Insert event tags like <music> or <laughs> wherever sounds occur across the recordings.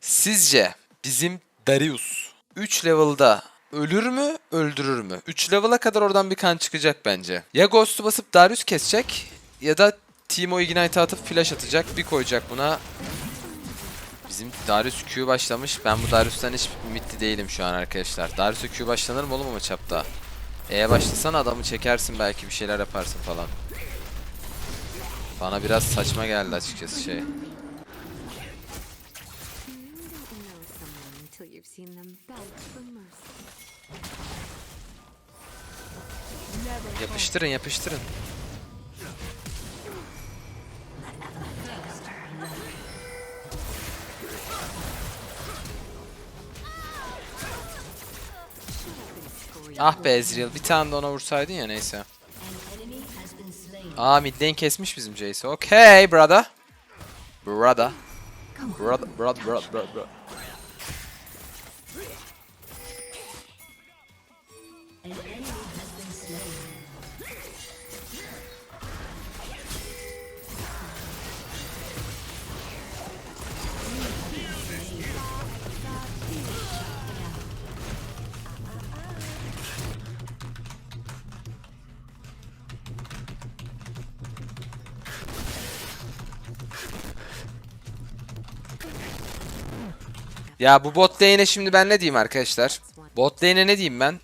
Sizce bizim Darius 3 level'da ölür mü, öldürür mü? 3 level'a kadar oradan bir kan çıkacak bence. Ya Ghost'u basıp Darius kesecek ya da Timo Ignite atıp flash atacak. Bir koyacak buna. Bizim Darius Q başlamış. Ben bu Darius'tan hiç ümitli değilim şu an arkadaşlar. Darius'a Q başlanır mı oğlum ama çapta? E'ye başlasan adamı çekersin belki bir şeyler yaparsın falan. Bana biraz saçma geldi açıkçası şey. You've seen them beg for mercy. Yapıştırın yapıştırın. Ah be Ezreal bir tane de ona vursaydın ya neyse. Aa mid lane kesmiş bizim Jace'i. Okay brother. Brother. Brother, brother, brother, brother. brother. Ya bu bot lane'e şimdi ben ne diyeyim arkadaşlar? Bot lane'e ne diyeyim ben?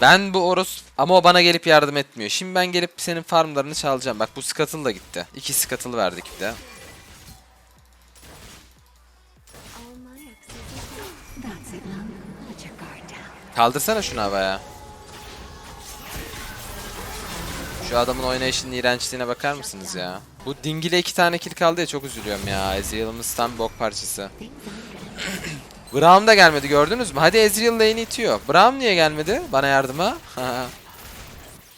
Ben bu Oros ama o bana gelip yardım etmiyor. Şimdi ben gelip senin farmlarını çalacağım. Bak bu Scuttle da gitti. İki Scuttle verdik bir de. Kaldırsana şunu havaya. Şu adamın oynayışının iğrençliğine bakar mısınız ya? Bu dingile iki tane kill kaldı ya çok üzülüyorum ya. Ezreal'ımız tam bok parçası. Braum da gelmedi gördünüz mü? Hadi Ezreal lane'i itiyor. Braum niye gelmedi bana yardıma? <laughs>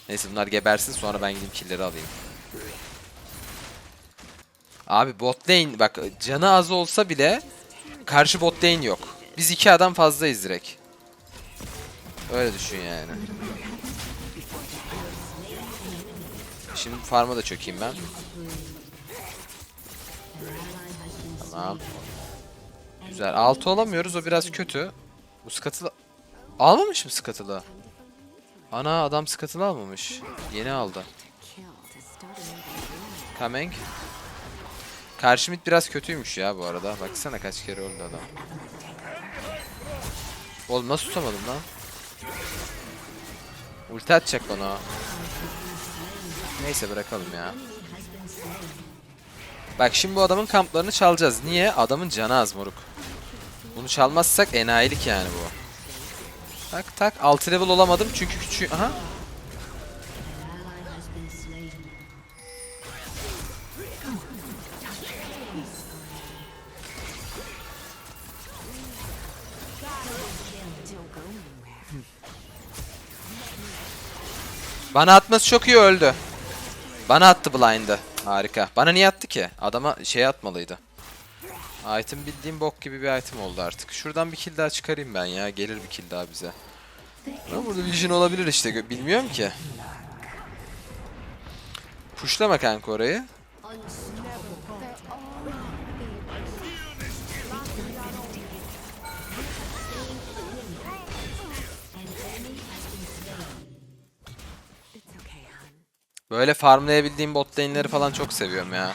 Neyse bunlar gebersin sonra ben gideyim killleri alayım. Abi bot lane bak canı az olsa bile karşı bot lane yok. Biz iki adam fazlayız direkt. Öyle düşün yani. Şimdi farm'a da çökeyim ben. Tamam. Güzel. 6 olamıyoruz. O biraz kötü. Bu skatılı... Almamış mı skatılı? Ana adam skatılı almamış. Yeni aldı. Coming. Karşı mid biraz kötüymüş ya bu arada. Baksana kaç kere öldü adam. Oğlum nasıl tutamadım lan? Ulti atacak bana. Neyse bırakalım ya. Bak şimdi bu adamın kamplarını çalacağız. Niye? Adamın canı az moruk. Bunu çalmazsak enayilik yani bu. Tak tak 6 level olamadım çünkü küçük... Aha. Bana atması çok iyi öldü. Bana attı blind'ı. Harika. Bana niye attı ki? Adama şey atmalıydı. Item bildiğim bok gibi bir item oldu artık. Şuradan bir kill daha çıkarayım ben ya. Gelir bir kill daha bize. Ama burada vision olabilir işte. Bilmiyorum ki. Pushlama kanka orayı. Böyle farmlayabildiğim bot lane'leri falan çok seviyorum ya.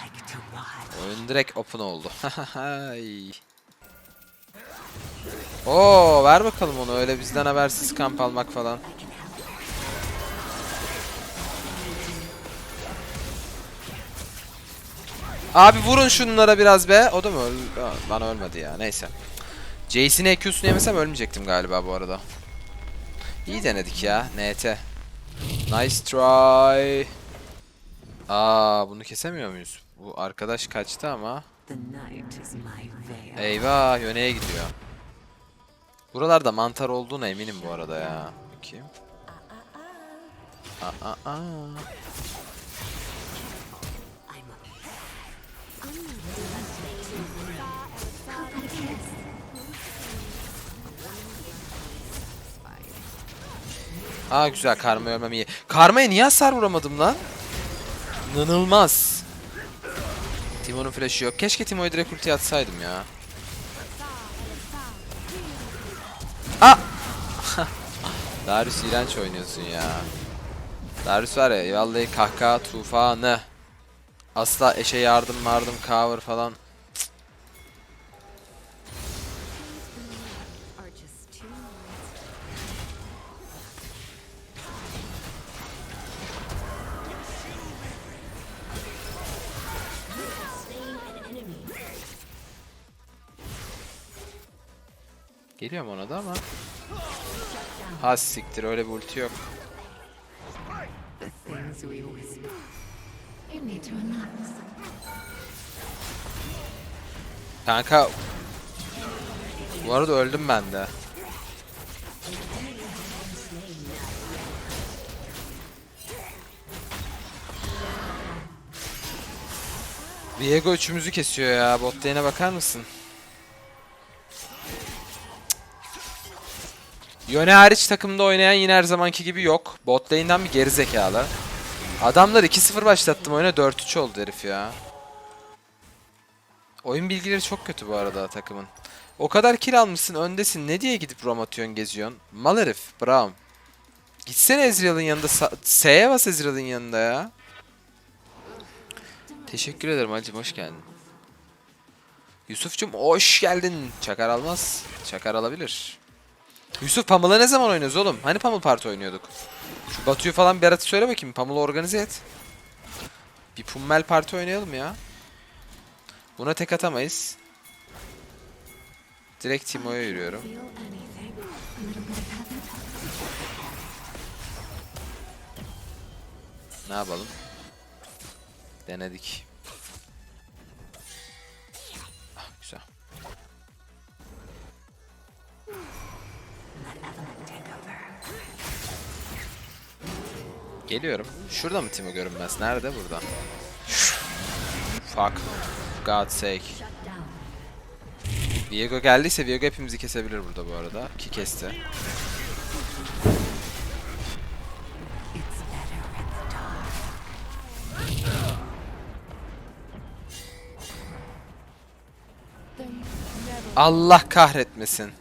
Oyun direkt open oldu. <laughs> Oo ver bakalım onu öyle bizden habersiz kamp almak falan. Abi vurun şunlara biraz be. O da mı öldü? Bana ölmedi ya. Neyse. Jace'in EQ'sunu yemesem ölmeyecektim galiba bu arada. İyi denedik ya. NT. Nice try. Aa bunu kesemiyor muyuz? Bu arkadaş kaçtı ama. Eyvah yöneye gidiyor. Buralarda mantar olduğuna eminim bu arada ya. Bakayım. Aa, aa, aa. Aa güzel karma ölmem iyi. Karmaya niye hasar vuramadım lan? İnanılmaz. Timo'nun flash'ı yok. Keşke Timo'yu direkt ulti atsaydım ya. Ah! <laughs> Darius iğrenç oynuyorsun ya. Darius var ya vallahi kahkaha tufanı. Asla eşe yardım vardım cover falan. Geliyorum ona da ama. Ha siktir öyle bir ulti yok. Kanka Bu arada öldüm ben de. Viego üçümüzü kesiyor ya. Bot bakar mısın? Yone hariç takımda oynayan yine her zamanki gibi yok. Bot lane'den bir gerizekalı. Adamlar 2-0 başlattım oyuna 4-3 oldu herif ya. Oyun bilgileri çok kötü bu arada takımın. O kadar kill almışsın öndesin ne diye gidip rom atıyorsun geziyorsun. Mal herif Braum. Gitsene Ezreal'ın yanında S'ye bas Ezreal'ın yanında ya. Teşekkür ederim Hacım hoş geldin. Yusuf'cum hoş geldin. Çakar almaz. Çakar alabilir. Yusuf Pamela ne zaman oynuyoruz oğlum? Hani Pamela Parti oynuyorduk? Şu Batu'yu falan bir ara söyle bakayım. Pamela organize et. Bir Pummel Parti oynayalım ya. Buna tek atamayız. Direkt Timo'ya yürüyorum. Ne yapalım? Denedik. Geliyorum. Şurada mı Timo görünmez? Nerede? Burada. Fuck. God sake. Viego geldiyse Viego hepimizi kesebilir burada bu arada. Ki kesti. Allah kahretmesin.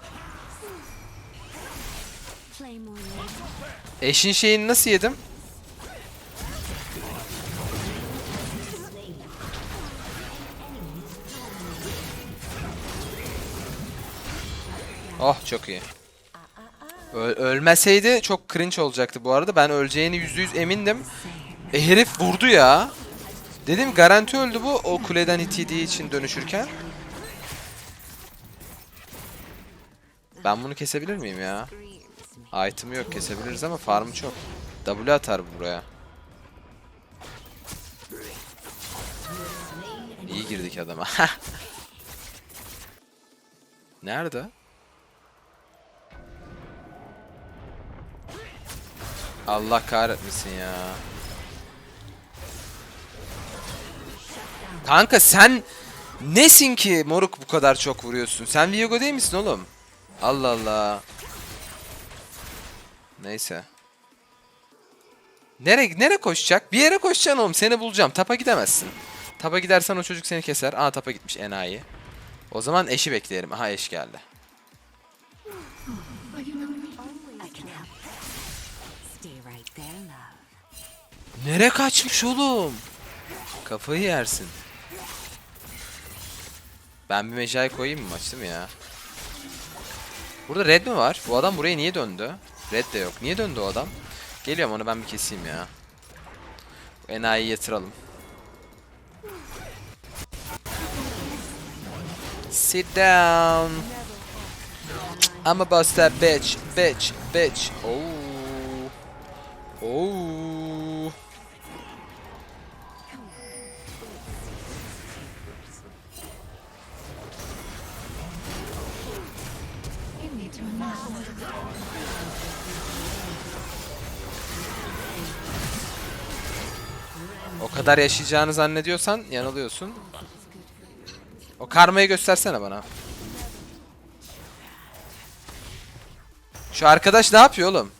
Eşin şeyini nasıl yedim? Oh çok iyi. Ö- ölmeseydi çok cringe olacaktı bu arada. Ben öleceğini %100 emindim. E herif vurdu ya. Dedim garanti öldü bu o kuleden hit yediği için dönüşürken. Ben bunu kesebilir miyim ya? Item yok kesebiliriz ama farmı çok. W atar bu buraya. İyi girdik adama. <laughs> Nerede? Allah kahretmesin ya. Kanka sen nesin ki moruk bu kadar çok vuruyorsun? Sen Viego değil misin oğlum? Allah Allah. Neyse. Nere nere koşacak? Bir yere koşacaksın oğlum. Seni bulacağım. Tapa gidemezsin. Tapa gidersen o çocuk seni keser. Aa tapa gitmiş enayi. O zaman eşi bekleyelim. Aha eş geldi. Nere kaçmış oğlum? Kafayı yersin. Ben bir mecai koyayım mı maç değil mi ya? Burada red mi var? Bu adam buraya niye döndü? Red de yok. Niye döndü o adam? Geliyorum onu ben bir keseyim ya. Bu enayiyi yatıralım. Sit down. I'm a boss that bitch, bitch, bitch. Oh. Oh. O kadar yaşayacağını zannediyorsan yanılıyorsun. O karmayı göstersene bana. Şu arkadaş ne yapıyor oğlum?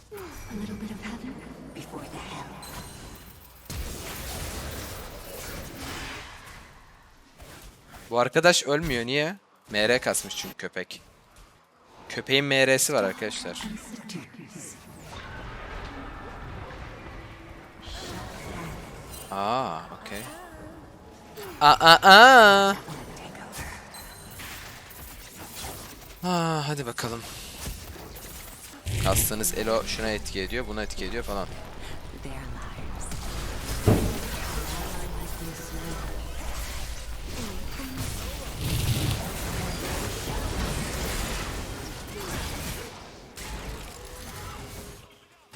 Bu arkadaş ölmüyor niye? MR kasmış çünkü köpek. Köpeğin MR'si var arkadaşlar. Aa, okey. Aa, aa, aa. Aa, hadi bakalım. Kastığınız elo şuna etki ediyor, buna etki ediyor falan.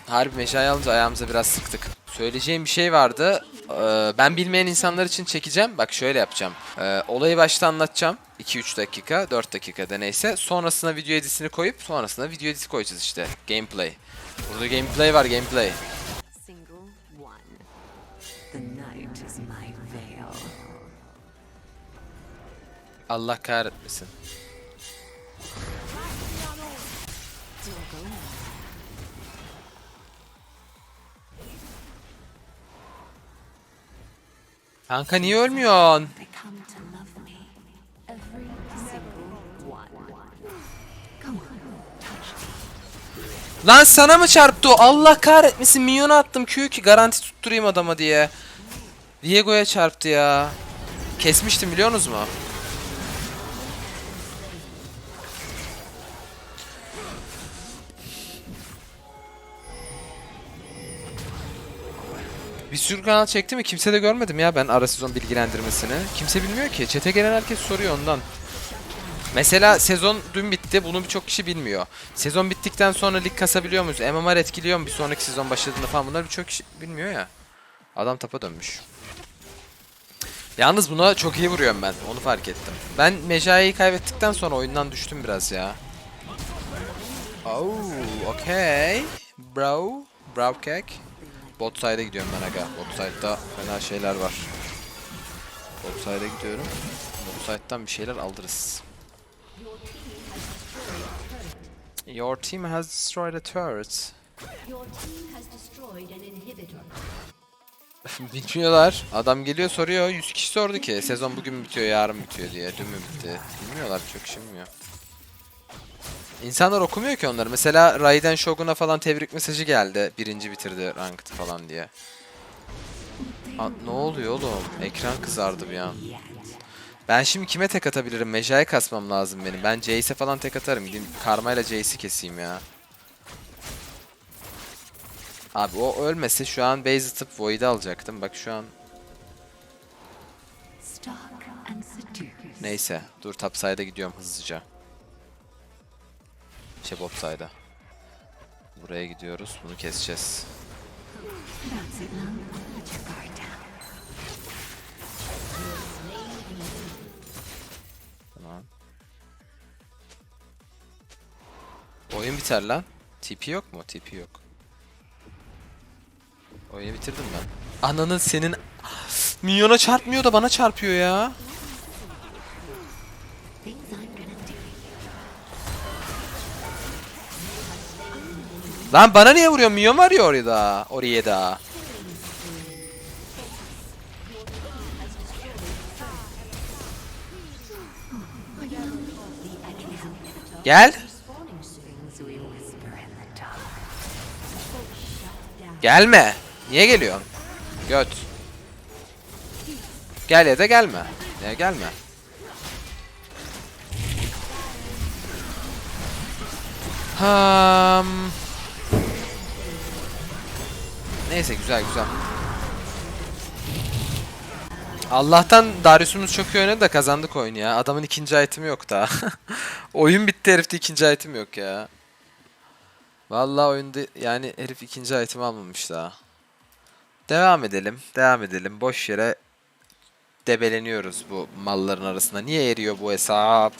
Harbi meşale alınca ayağımıza biraz sıktık. Söyleyeceğim bir şey vardı. Ee, ben bilmeyen insanlar için çekeceğim. Bak şöyle yapacağım. Ee, olayı başta anlatacağım. 2-3 dakika, 4 dakikada neyse. Sonrasında video editini koyup sonrasında video editi koyacağız işte. Gameplay. Burada gameplay var, gameplay. Allah kahretmesin. On, touch me. Lan sana mı çarptı o? Allah kahretmesin minyonu attım Q ki garanti tutturayım adama diye. Diego'ya çarptı ya. Kesmiştim biliyor musunuz mu? Bir sürü kanal çekti mi? Kimse de görmedim ya ben ara sezon bilgilendirmesini. Kimse bilmiyor ki. Çete gelen herkes soruyor ondan. Mesela sezon dün bitti. Bunu birçok kişi bilmiyor. Sezon bittikten sonra lig kasabiliyor muyuz? MMR etkiliyor mu bir sonraki sezon başladığında falan bunları birçok kişi bilmiyor ya. Adam tapa dönmüş. Yalnız buna çok iyi vuruyorum ben. Onu fark ettim. Ben Mejai'yi kaybettikten sonra oyundan düştüm biraz ya. Oh, okay. Bro. Bro cake. Bot side'e gidiyorum ben aga. Bot side'da fena şeyler var. Bot side'e gidiyorum. Bot side'dan bir şeyler alırız. Your team has destroyed a turret. <laughs> Bilmiyorlar. Adam geliyor soruyor. 100 kişi sordu ki sezon bugün bitiyor yarın bitiyor diye. Dün mü bitti? Bilmiyorlar çok kişi bilmiyor. İnsanlar okumuyor ki onları. Mesela Raiden Shogun'a falan tebrik mesajı geldi. Birinci bitirdi ranked falan diye. Aa, ne oluyor oğlum? Ekran kızardı bir an. Ben şimdi kime tek atabilirim? Meja'ya kasmam lazım benim. Ben Jace'e falan tek atarım. Gideyim karmayla Jace'i keseyim ya. Abi o ölmese şu an base atıp Void'i alacaktım. Bak şu an neyse. Dur top side'a gidiyorum hızlıca. Şey bot side'a. Buraya gidiyoruz. Bunu keseceğiz. Tamam. Oyun biter lan. TP yok mu? TP yok. Oyunu bitirdim ben. Ananın senin... Minyona çarpmıyor da bana çarpıyor ya. Lan bana niye vuruyor? Minyon var ya oraya da. Oraya da. Gel. Gelme. Niye geliyorsun? Göt. Gel ya da gelme. Ya gelme. Hmm. Neyse güzel güzel. Allah'tan Darius'umuz çok iyi oynadı da kazandık oyunu ya. Adamın ikinci item'i yok daha. <laughs> Oyun bitti herifte ikinci item yok ya. Vallahi oyunda yani herif ikinci item almamış daha. Devam edelim. Devam edelim. Boş yere debeleniyoruz bu malların arasında. Niye eriyor bu hesap?